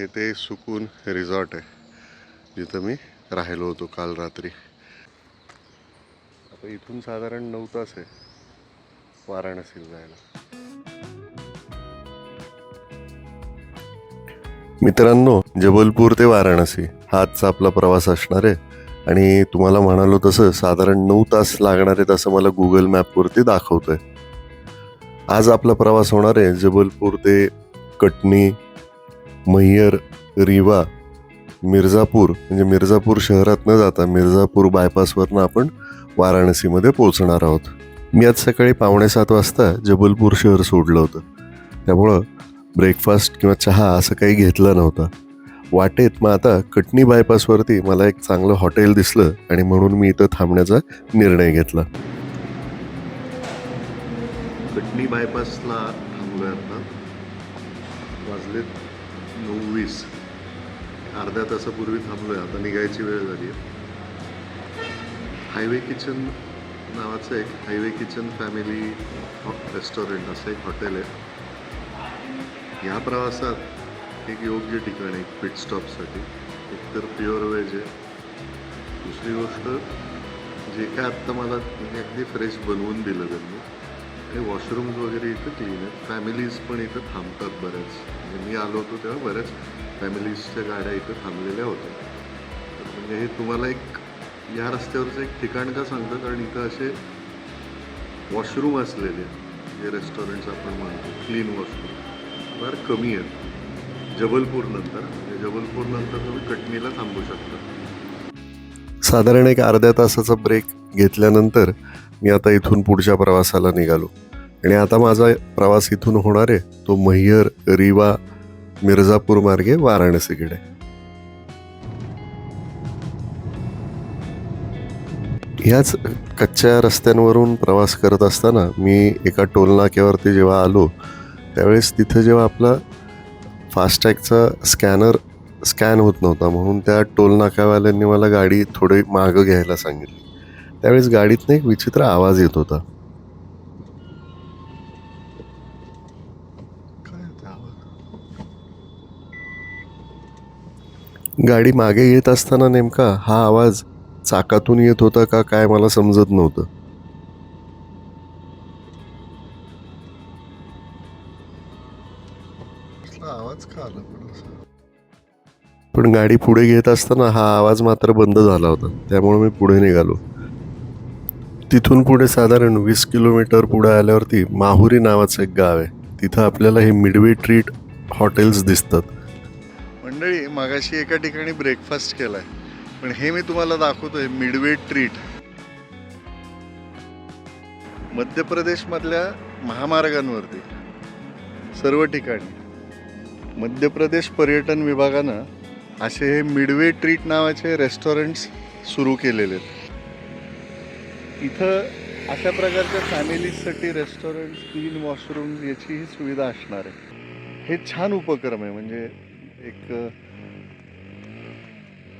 हे ते सुकून रिसॉर्ट आहे जिथं मी राहिलो होतो काल रात्री. आता इथून साधारण नऊ तास आहे वाराणसीला जायला. मित्रांनो जबलपूर ते वाराणसी हा आजचा आपला प्रवास असणार आहे. आणि तुम्हाला म्हणालो तसं साधारण नऊ तास लागणार आहेत असं मला गुगल मॅपवरती दाखवतंय. आज आपला प्रवास होणार आहे जबलपूर ते कटनी मैयर रिवा मिर्झापूर म्हणजे मिर्झापूर शहरात न जाता मिर्झापूर बायपासवरनं आपण वाराणसीमध्ये पोहोचणार आहोत. मी आज सकाळी पावणे सात वाजता जबलपूर शहर सोडलं होतं. त्यामुळं ब्रेकफास्ट किंवा चहा असं काही घेतलं नव्हतं. वाटेत मग आता कटनी बायपासवरती मला एक चांगलं हॉटेल दिसलं आणि म्हणून मी इथं थांबण्याचा निर्णय घेतला. कटनी बायपासला थांबलोय आता. वाजलेत नऊ वीस. अर्ध्या तासापूर्वी थांबलो आहे आता निघायची वेळ झाली आहे. हायवे किचन नावाचं एक हायवे किचन फॅमिली रेस्टॉरंट असं एक हॉटेल आहे. ह्या प्रवासात एक योग्य ठिकाण आहे पिट स्टॉपसाठी एकतर प्युअर व्हेज आहे. दुसरी गोष्ट जे काय आत्ता मला अगदी फ्रेश बनवून दिलं त्यांनी हे वॉशरूम्स वगैरे इथं क्लीन आहेत. फॅमिलीज पण इथं थांबतात बऱ्याच म्हणजे मी आलो होतो तेव्हा बऱ्याच फॅमिलीजच्या गाड्या इथं थांबलेल्या होत्या. तर म्हणजे हे तुम्हाला एक या रस्त्यावरचं एक ठिकाण का सांगतं कारण इथं असे वॉशरूम असलेले जे रेस्टॉरंट्स आपण म्हणतो क्लीन वॉशरूम फार कमी आहेत. जबलपूरनंतर म्हणजे जबलपूरनंतर तुम्ही कटनीला थांबू शकता. साधारण एक अर्ध्या तासाचा ब्रेक घेतल्यानंतर मी आता इथून पुढच्या प्रवासाला निघालो. आणि आता माझा प्रवास इथून होणार आहे तो मैयर रिवा मिर्झापूर मार्गे वाराणसीकडे. ह्याच कच्च्या रस्त्यांवरून प्रवास करत असताना मी एका टोलनाक्यावरती जेव्हा आलो त्यावेळेस तिथं जेव्हा आपला फास्टॅगचा स्कॅनर स्कॅन होत नव्हता म्हणून त्या टोलनाक्यावाल्यांनी मला गाडी थोडी मागं घ्यायला सांगितली. त्यावेळेस गाडीतनं एक विचित्र आवाज येत होता. गाडी मागे येत असताना नेमका हा आवाज चाकातून येत होता का काय मला समजत नव्हतं. पण गाडी पुढे घेत असताना हा आवाज मात्र बंद झाला होता. त्यामुळे मी पुढे निघालो. तिथून पुढे साधारण वीस किलोमीटर पुढे आल्यावरती माहुरी नावाचं एक गाव आहे. तिथं आपल्याला हे मिडवे ट्रीट हॉटेल्स दिसतात. मंडळी मागाशी एका ठिकाणी ब्रेकफास्ट केलाय. पण हे मी तुम्हाला दाखवतोय मिडवे ट्रीट मध्य प्रदेशमधल्या महामार्गांवरती. सर्व ठिकाणी. मध्य प्रदेश पर्यटन विभागानं असे हे मिडवे ट्रीट नावाचे रेस्टॉरंट्स सुरू केलेले आहेत. इथं अशा प्रकारच्या फॅमिलीजसाठी रेस्टॉरंट क्लीन वॉशरूम याचीही सुविधा असणार आहे. हे छान उपक्रम आहे. म्हणजे एक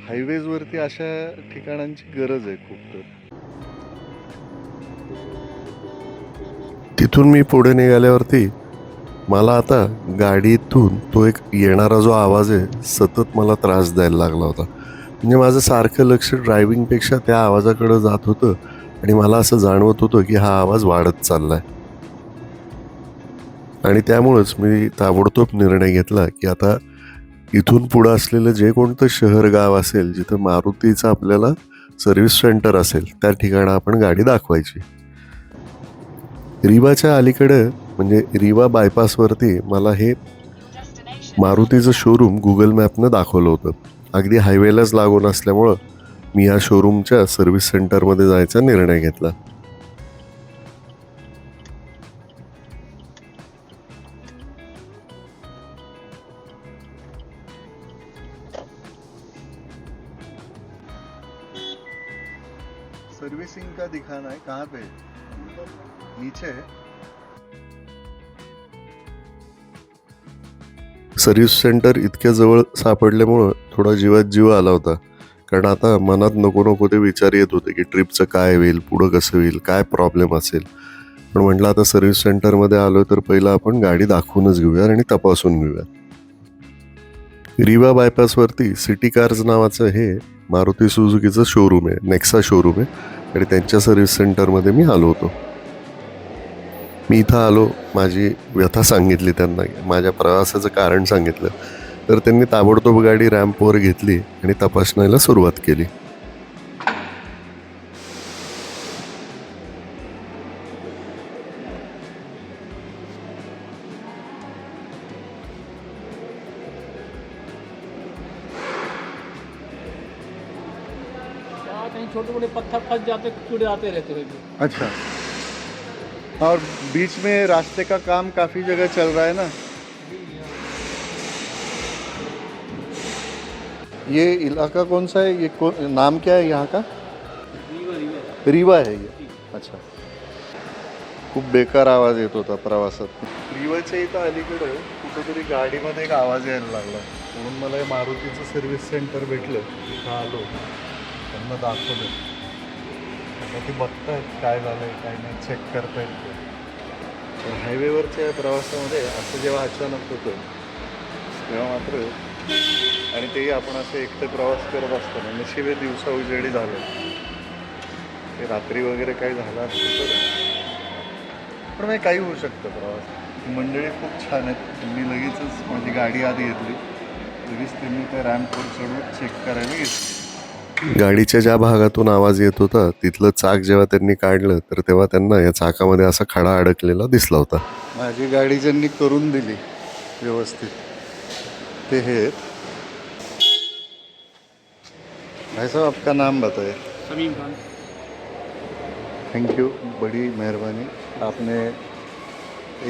हायवेजवरती अशा ठिकाणांची गरज आहे खूप तर. तिथून मी पुढे निघाल्यावरती मला आता गाडीतून तो एक येणारा जो आवाज आहे सतत मला त्रास द्यायला लागला होता. म्हणजे माझं सारखं लक्ष ड्रायव्हिंगपेक्षा त्या आवाजाकडं जात होतं. आणि मला असं जाणवत होतं की हा आवाज वाढत चाललाय. आणि त्यामुळंच मी ताबडतोब निर्णय घेतला की आता इथून पुढं असलेलं जे कोणतं शहर गाव असेल जिथं मारुतीचं आपल्याला सर्व्हिस सेंटर असेल त्या ठिकाणी आपण गाडी दाखवायची. रिवाच्या अलीकडे म्हणजे रिवा बायपासवरती मला हे मारुतीचं शोरूम गुगल मॅपनं दाखवलं होतं. अगदी हायवेलाच लागून असल्यामुळं मी या शोरूमच्या सर्व्हिस सेंटरमध्ये जायचा निर्णय घेतला. सर्विसिंग का दिखाना है? कहाँ पे? नीचे सर्व्हिस सेंटर इतक्या जवळ सापडल्यामुळं थोडा जीवात जीव आला होता. कारण आता मनात नको नको ते विचार येत होते की ट्रिपचं काय होईल पुढं कसं होईल काय प्रॉब्लेम असेल. पण म्हटलं आता सर्व्हिस सेंटरमध्ये आलो तर पहिलं आपण गाडी दाखवूनच घेऊया आणि तपासून घेऊया रिवा बायपासवरती सिटी कार्स नावाचं हे मारुती सुझुकीचं शोरूम आहे नेक्सा शोरूम आहे. आणि त्यांच्या सर्व्हिस सेंटरमध्ये मी आलो होतो. मी इथं आलो माझी व्यथा सांगितली त्यांना माझ्या प्रवासाचं कारण सांगितलं. तर त्यांनी ताबडतोब गाडी रॅम्पवर घेतली आणि तपासण्याला सुरुवात केली. छोटे मोटे पत्थर फंस जाते कीड़े आते रहते रहते अच्छा। और बीच में रास्ते का काम काफ़ी जगह चल रहा है ना? ये इलाका कौन सा है? ये कौ, नाम क्या है यहाँ का? रीवा रीवा रीवा है ये? अच्छा। खूप बेकार आवाज येत होता प्रवासात. रिवाच्या इथं अलीकडे कुठंतरी गाडीमध्ये एक आवाज यायला लागला म्हणून मला हे मारुतीचं सर्व्हिस सेंटर भेटलं. तिथं आलो. त्यांना दाखवलं. आता ते बघतायत काय झालंय काय नाही चेक करतायत ते. तर हायवेवरच्या प्रवासामध्ये असं जेव्हा अचानक होतं तेव्हा मात्र आणि तेही आपण असं एकटे प्रवास करत असताना नशिबे दिवसा उजेडी झालं. ते रात्री वगैरे काही झालं असतं तर. पण मग काही होऊ शकतं प्रवास. मंडळी खूप छान आहेत. त्यांनी लगेचच माझी गाडी आधी घेतली. लगेच त्यांनी त्या रॅम्पवर चढून चेक करायला घेतली. गाडीच्या ज्या भागातून आवाज येत होता तिथलं चाक जेव्हा त्यांनी काढलं तर तेव्हा त्यांना या चाकामध्ये असा खडा अडकलेला दिसला होता. माझी गाडी ज्यांनी करून दिली व्यवस्थित ते हे आहेत. भाई साहब आपका नाम बताए समीम खान। थैंक यू बड़ी मेहरबानी। आपने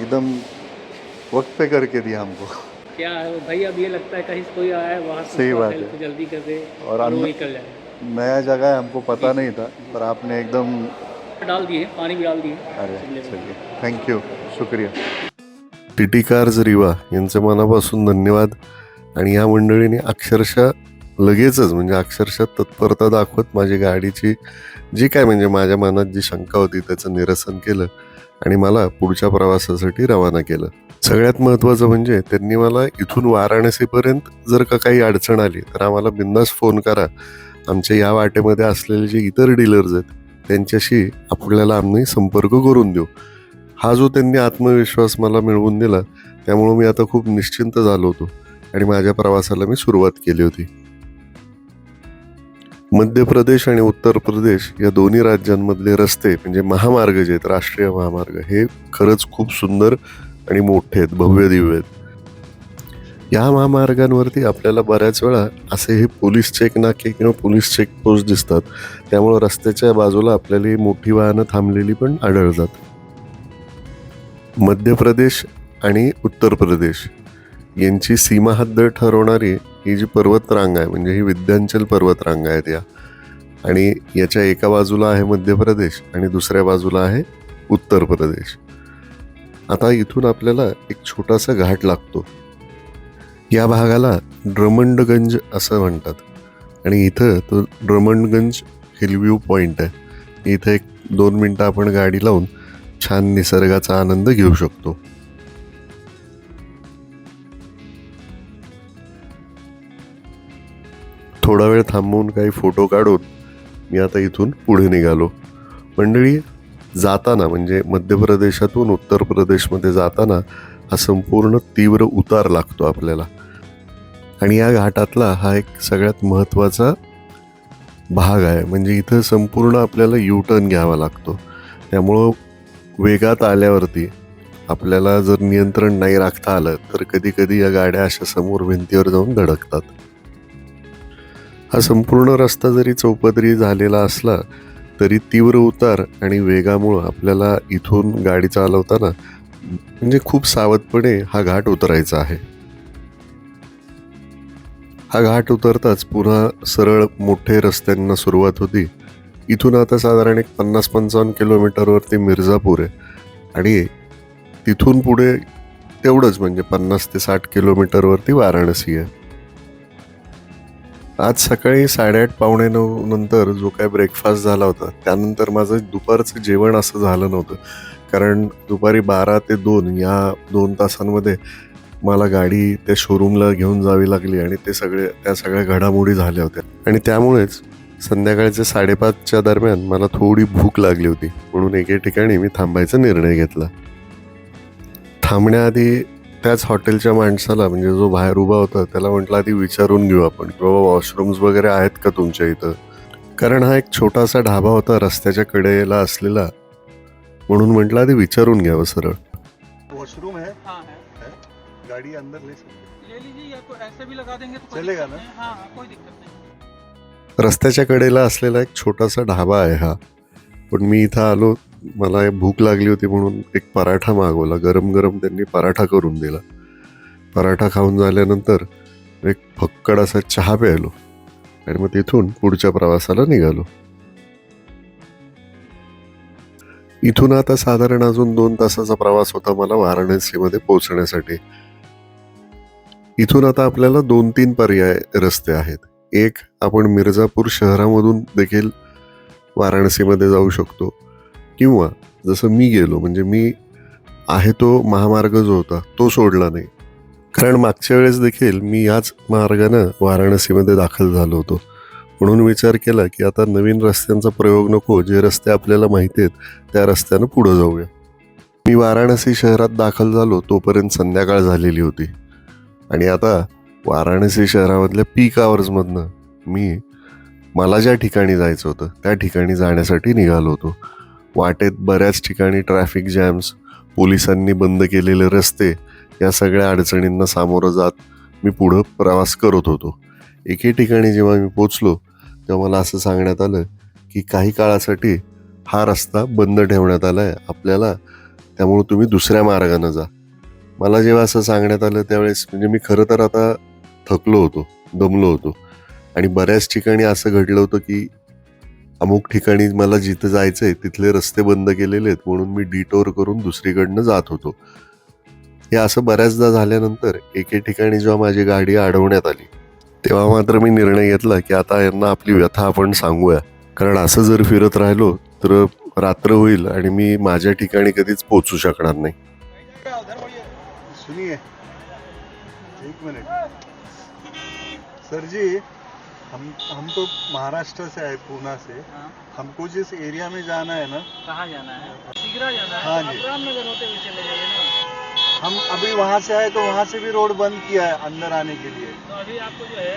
एकदम वक्त पे करके दिया हमको। क्या है भाई अब ये लगता है कहीं से कोई आया है वहाँ से सही बात है। जल्दी कर दे और वो निकल जाए नया जगह है हमको पता नहीं था पर आपने एकदम डाल दिए पानी भी डाल दिए। अरे चलिए। थैंक यू शुक्रिया। टी टी कार्स रिवा यांचे मनापासून धन्यवाद. आणि या मंडळीने अक्षरशः लगेचच म्हणजे अक्षरशः तत्परता दाखवत माझी गाडीची जी काय म्हणजे माझ्या मनात जी शंका होती त्याचं निरसन केलं आणि मला पुढच्या प्रवासासाठी रवाना केलं. सगळ्यात महत्त्वाचं म्हणजे त्यांनी मला इथून वाराणसीपर्यंत जर का काही अडचण आली तर आम्हाला बिंदास फोन करा. आमच्या या वाटेमध्ये असलेले जे इतर डीलर्स आहेत त्यांच्याशी आपल्याला आम्ही संपर्क करून देऊ. हा जो त्यांनी आत्मविश्वास मला मिळवून दिला त्यामुळं मी आता खूप निश्चिंत झालो होतो आणि माझ्या प्रवासाला मी सुरुवात केली होती. मध्य प्रदेश आणि उत्तर प्रदेश या दोन्ही राज्यांमधले रस्ते म्हणजे महामार्ग जे आहेत राष्ट्रीय महामार्ग हे खरंच खूप सुंदर आणि मोठे आहेत भव्य दिव्य आहेत. या महामार्गांवरती आपल्याला बऱ्याच वेळा असे हे पोलीस चेक नाके किंवा पोलीस चेक पोस्ट दिसतात. त्यामुळं रस्त्याच्या बाजूला आपल्याला ही मोठी वाहनं थांबलेली पण आढळतात. मध्य प्रदेश आणि उत्तर प्रदेश यांची सीमा हद्द ठरवणारी ही जी पर्वतरांग आहे म्हणजे ही विद्यांचल पर्वतरांग आहेत या. आणि याच्या एका बाजूला आहे मध्य प्रदेश आणि दुसऱ्या बाजूला आहे उत्तर प्रदेश. आता इथून आपल्याला एक छोटासा घाट लागतो. या भागाला ड्रमंडगंज असं म्हणतात. आणि इथं तो ड्रमंडगंज हिलव्ह्यू पॉईंट आहे. इथं एक दोन मिनटं आपण गाडी लावून छान निसर्गाचा आनंद घेऊ शकतो. थोडा वेळ थांबवून काही फोटो काढून मी आता इथून पुढे निघालो. मंडळी जाताना म्हणजे मध्य प्रदेशातून उत्तर प्रदेशमध्ये जाताना हा संपूर्ण तीव्र उतार लागतो आपल्याला. आणि या घाटातला हा एक सगळ्यात महत्त्वाचा भाग आहे. म्हणजे इथं संपूर्ण आपल्याला यू टर्न घ्यावा लागतो. त्यामुळं वेगात आल्यावरती आपल्याला जर नियंत्रण नाही राखता आलं तर कधी कधी या गाड्या अशा समोर भिंतीवर जाऊन धडकतात. हा संपूर्ण रस्ता जरी चौपदरी झालेला असला तरी तीव्र उतार आणि वेगामुळं आपल्याला इथून गाडी चालवताना म्हणजे खूप सावधपणे हा घाट उतरायचा आहे. हा घाट उतरताच पुन्हा सरळ मोठे रस्त्यांना सुरुवात होती. इथून आता साधारण एक पन्नास पंचावन्न किलोमीटरवरती मिर्झापूर आहे आणि तिथून पुढे तेवढंच म्हणजे पन्नास ते साठ किलोमीटरवरती वाराणसी आहे. आज सकाळी साडेआठ पावणे नऊ नंतर जो काय ब्रेकफास्ट झाला होता त्यानंतर माझं दुपारचं जेवण असं झालं नव्हतं. कारण दुपारी बारा ते दोन या दोन तासांमध्ये मला गाडी त्या शोरूमला घेऊन जावी लागली आणि ते सगळे त्या सगळ्या घडामोडी झाल्या होत्या. आणि त्यामुळेच संध्याकाळच्या साडेपाचच्या दरम्यान मला थोडी भूक लागली होती. म्हणून एके ठिकाणी मी थांबायचा निर्णय घेतला. थांबण्याआधी त्याच हॉटेलच्या माणसाला म्हणजे जो बाहेर उभा होता त्याला म्हटलं आधी विचारून घेऊ आपण की बाबा वॉशरूम्स वगैरे आहेत का तुमच्या इथं? कारण हा एक छोटासा ढाबा होता रस्त्याच्या कडेला असलेला. म्हणून म्हटलं आधी विचारून घ्यावं सरळ. वॉशरूम आहे? हाँ. है? गाडी अंदर ले सकते ले लीजिए या तो ऐसे भी लगा देंगे तो कोई चलेगा दिक्कत ना? नहीं। हाँ हाँ, कोई दिक्कत नहीं। रस्त्याच्या कडेला असलेला एक छोटासा ढाबा आहे हा. पण मी इथं आलो मला भूक लागली होती म्हणून एक पराठा मागवला. गरम गरम त्यांनी पराठा करून दिला. पराठा खाऊन झाल्यानंतर एक फक्कड असा चहा प्यायलो. आणि मग तिथून पुढच्या प्रवासाला निघालो. इथून आता साधारण अजून दोन तासाचा प्रवास होता मला वाराणसीमध्ये पोहोचण्यासाठी. इथून आता आपल्याला दोन तीन पर्याय रस्ते आहेत. एक आपण मिर्झापूर शहरामधून देखील वाराणसीमध्ये जाऊ शकतो. किंवा जसं मी गेलो म्हणजे मी आहे तो महामार्ग जो होता तो सोडला नाही. कारण मागच्या वेळेस देखील मी याच मार्गानं वाराणसीमध्ये दाखल झालो होतो. म्हणून विचार केला की आता नवीन रस्त्यांचा प्रयोग नको जे रस्ते आपल्याला माहिती आहेत त्या रस्त्यानं पुढं जाऊया. मी वाराणसी शहरात दाखल झालो तोपर्यंत संध्याकाळ झालेली होती. आणि आता वाराणसी शहरामधल्या पीक आवर्समधनं मी मला ज्या ठिकाणी जायचं होतं त्या ठिकाणी जाण्यासाठी निघालो होतो. वाटेत बऱ्याच ठिकाणी ट्रॅफिक जॅम्स पोलिसांनी बंद केलेले रस्ते या सगळ्या अडचणींना सामोरं जात मी पुढं प्रवास करत होतो. एके ठिकाणी जेव्हा मी पोचलो तेव्हा मला असं सांगण्यात आलं की काही काळासाठी हा रस्ता बंद ठेवण्यात आला आहे आपल्याला त्यामुळं तुम्ही दुसऱ्या मार्गानं जा. मला जेव्हा असं सांगण्यात आलं त्यावेळेस म्हणजे मी खरं तर आता थकलो होतो दमलो होतो. आणि बऱ्याच ठिकाणी असं घडलं होतं की अमुक ठिकाणी मला जिथं जायचं आहे तिथले रस्ते बंद केलेले आहेत म्हणून मी डिटोर करून दुसरीकडनं जात होतो. हे असं बऱ्याचदा झाल्यानंतर एके ठिकाणी जेव्हा माझी गाडी अडवण्यात आली तेव्हा मात्र मी निर्णय घेतला की आता यांना आपली व्यथा आपण सांगूया. कारण असं जर फिरत राहिलो तर रात्र होईल आणि मी माझ्या ठिकाणी कधीच पोचू शकणार नाही. सरजी हम हम तो महाराष्ट्र से आए पूना से। हाँ, हमको जिस एरिया में जाना है ना कहाँ जाना है? सिगरा जाना है? हाँ जी। रामनगर होते हुए चले जाइए ना? हम अभी वहाँ से आए तो वहाँ से भी रोड बंद किया है अंदर आने के लिए। तो अभी आपको जो है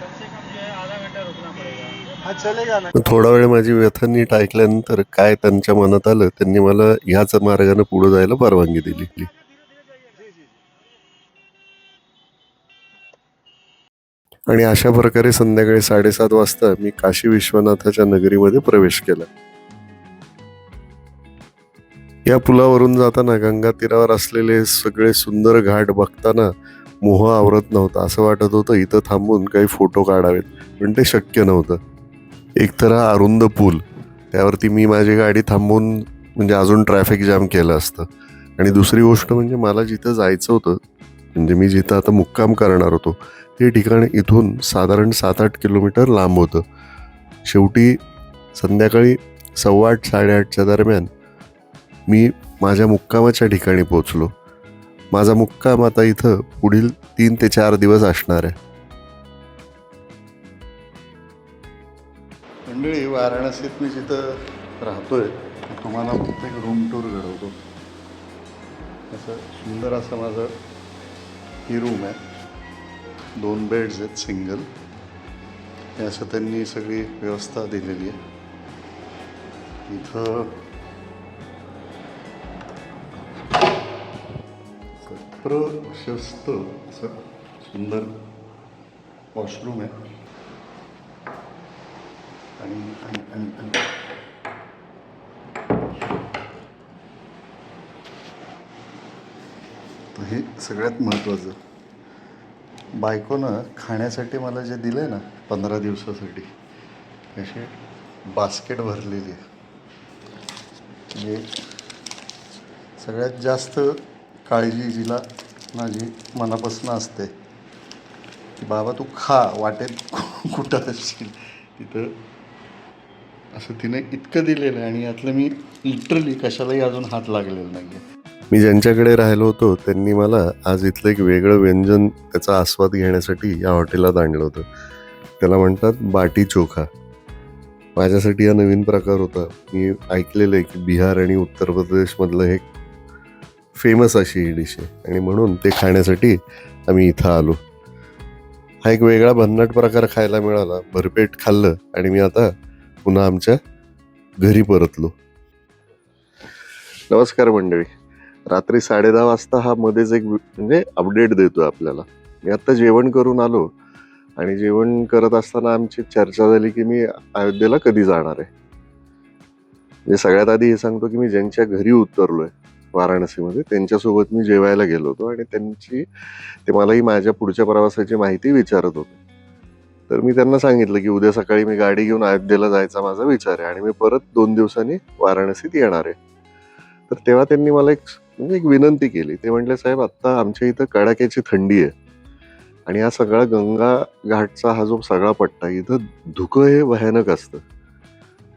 कम से कम जो है आधा घंटा रुकना पड़ेगा। हा चलेगा ना। थोडा वेळ माझी व्यथा नीट ऐकल्यानंतर काय त्यांच्या मनात आलं त्यांनी मला ह्याच मार्गाने पुढे जायला परवानगी दिली. आणि अशा प्रकारे संध्याकाळी साडेसात वाजता मी काशी विश्वनाथाच्या नगरीमध्ये प्रवेश केला. या पुलावरून जाताना गंगा तीरावर असलेले सगळे सुंदर घाट बघताना मोह आवरत नव्हता. असं वाटत होतं इथं थांबून काही फोटो काढावेत पण ते शक्य नव्हतं. एक तर हा अरुंद पूल त्यावरती मी माझी गाडी थांबून म्हणजे अजून ट्रॅफिक जाम केलं असतं. आणि दुसरी गोष्ट म्हणजे मला जिथं जायचं होतं म्हणजे मी जिथं आता मुक्काम करणार होतो ते ठिकाण इथून साधारण सात आठ किलोमीटर लांब होतं. शेवटी संध्याकाळी सव्वा आठ साडेआठच्या दरम्यान मी माझ्या मुक्कामाच्या ठिकाणी पोचलो माझा मुक्काम आता इथं पुढील तीन ते चार दिवस असणार आहे. मंडळी वाराणसीत मी जिथं राहतोय तुम्हाला फक्त एक रूम टूर घडवतो. असं सुंदर असं माझं ही रूम आहे. दोन बेड्स आहेत सिंगल. हे असं त्यांनी सगळी व्यवस्था दिलेली आहे. इथं प्रशस्त असं सुंदर वॉशरूम आहे. आणि हे सगळ्यात महत्त्वाचं. बायकोनं खाण्यासाठी मला जे दिलं आहे ना पंधरा दिवसासाठी असे बास्केट भरलेली आहे. जे सगळ्यात जास्त काळजी जिला माझी मनापासून असते. की बाबा तू खा वाटेत कुठं असशील. तिथं असं तिने इतकं दिलेलं आहे आणि यातलं मी लिटरली कशालाही अजून हात लागलेला नाही आहे मी ज्यांच्याकडे राहिलो होतो त्यांनी मला आज इथलं एक वेगळं व्यंजन त्याचा आस्वाद घेण्यासाठी या हॉटेलात आणलं होतं. त्याला म्हणतात बाटी चोखा. माझ्यासाठी हा नवीन प्रकार होता. मी ऐकलेलं आहे की बिहार आणि उत्तर प्रदेशमधलं हे फेमस अशी ही डिश आहे आणि म्हणून ते खाण्यासाठी आम्ही इथं आलो. हा एक वेगळा भन्नाट प्रकार खायला मिळाला. भरपेट खाल्लं आणि मी आता पुन्हा आमच्या घरी परतलो. नमस्कार मंडळी. रात्री साडेदहा वाजता हा मध्येच एक म्हणजे अपडेट देतोय आपल्याला. मी आत्ता जेवण करून आलो आणि जेवण करत असताना आमची चर्चा झाली की मी अयोध्येला कधी जाणार आहे? म्हणजे सगळ्यात आधी हे सांगतो की मी ज्यांच्या घरी उतरलोय वाराणसीमध्ये त्यांच्यासोबत मी जेवायला गेलो होतो आणि त्यांची ते मलाही माझ्या पुढच्या प्रवासाची माहिती विचारत होते. तर मी त्यांना सांगितलं की उद्या सकाळी मी गाडी घेऊन अयोध्येला जायचा माझा विचार आहे आणि मी परत दोन दिवसांनी वाराणसीत येणार आहे. तर तेव्हा त्यांनी मला एक म्हणजे एक विनंती केली. ते म्हटले साहेब आत्ता आमच्या इथं कडाक्याची थंडी आहे आणि हा सगळा गंगा घाटचा हा जो सगळा पट्टा इथं धुकं हे भयानक असतं.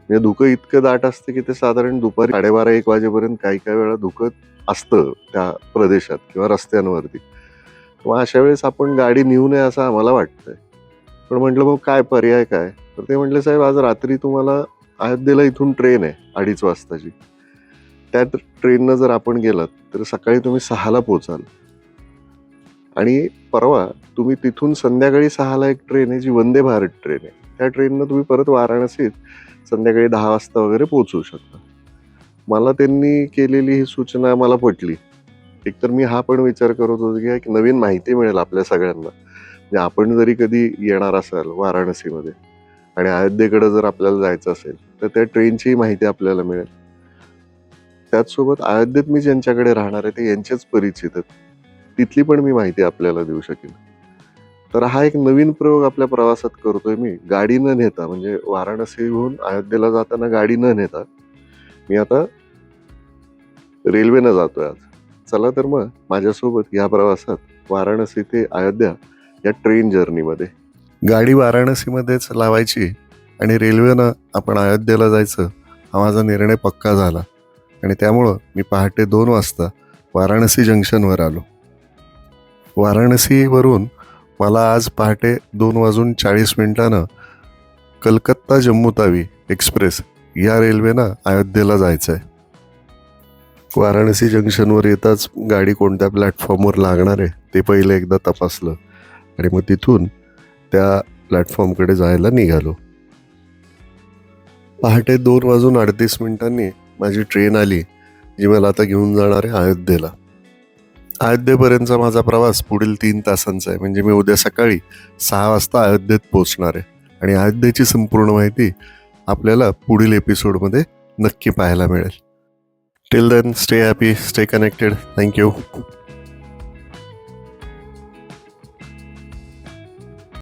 म्हणजे धुकं इतकं दाट असतं की ते साधारण दुपारी साडेबारा एक वाजेपर्यंत काही काही वेळा धुकं असतं त्या प्रदेशात किंवा रस्त्यांवरती. मग अशा वेळेस आपण गाडी नेऊ नये असं आम्हाला वाटतंय. पण म्हटलं मग काय पर्याय काय? तर ते म्हटले साहेब आज रात्री तुम्हाला अयोध्येला इथून ट्रेन आहे अडीच वाजताची. त्या ट्रेननं जर आपण गेलात तर सकाळी तुम्ही सहाला पोचाल आणि परवा तुम्ही तिथून संध्याकाळी सहाला एक ट्रेन आहे जी वंदे भारत ट्रेन आहे. त्या ट्रेननं तुम्ही परत वाराणसीत संध्याकाळी दहा वाजता वगैरे पोचू शकता. मला त्यांनी केलेली ही सूचना मला पटली. एकतर मी हा पण विचार करत होतो की एक नवीन माहिती मिळेल आपल्या सगळ्यांना. म्हणजे आपण जरी कधी येणार असाल वाराणसीमध्ये आणि अयोध्येकडे जर आपल्याला जायचं असेल तर त्या ट्रेनचीही माहिती आपल्याला मिळेल. त्याचसोबत अयोध्येत मी ज्यांच्याकडे राहणार आहे ते यांचेच परिचित आहेत. तिथली पण मी माहिती आपल्याला देऊ शकेन. तर हा एक नवीन प्रयोग आपल्या प्रवासात करतोय मी. गाडी न नेता म्हणजे वाराणसीहून अयोध्येला जाताना गाडी न नेता मी आता रेल्वेनं जातोय आज. चला तर मग माझ्यासोबत या प्रवासात वाराणसी ते अयोध्या या ट्रेन जर्नीमध्ये. गाडी वाराणसीमध्येच लावायची आणि रेल्वेनं आपण अयोध्येला जायचं हा माझा निर्णय पक्का झाला. आणि त्यामुळं मी पहाटे दोन वाजता वाराणसी जंक्शनवर आलो. वाराणसीवरून मला आज पहाटे दोन वाजून चाळीस मिनिटानं कलकत्ता जम्मू तावी एक्सप्रेस या रेल्वेनं अयोध्येला जायचं आहे वाराणसी जंक्शनवर येताच गाडी कोणत्या प्लॅटफॉर्मवर लागणार आहे ते पहिले एकदा तपासलं आणि मग तिथून त्या प्लॅटफॉर्मकडे जायला निघालो. पहाटे दोन वाजून अडतीस मिनिटांनी माझी ट्रेन आली जी मला आता घेऊन जाणार आहे अयोध्येला. अयोध्येपर्यंतचा माझा प्रवास पुढील तीन तासांचा आहे. म्हणजे मी उद्या सकाळी सहा वाजता अयोध्येत पोहोचणार आहे. आणि अयोध्येची संपूर्ण माहिती आपल्याला पुढील एपिसोडमध्ये नक्की पाहायला मिळेल. Till then stay happy stay connected thank you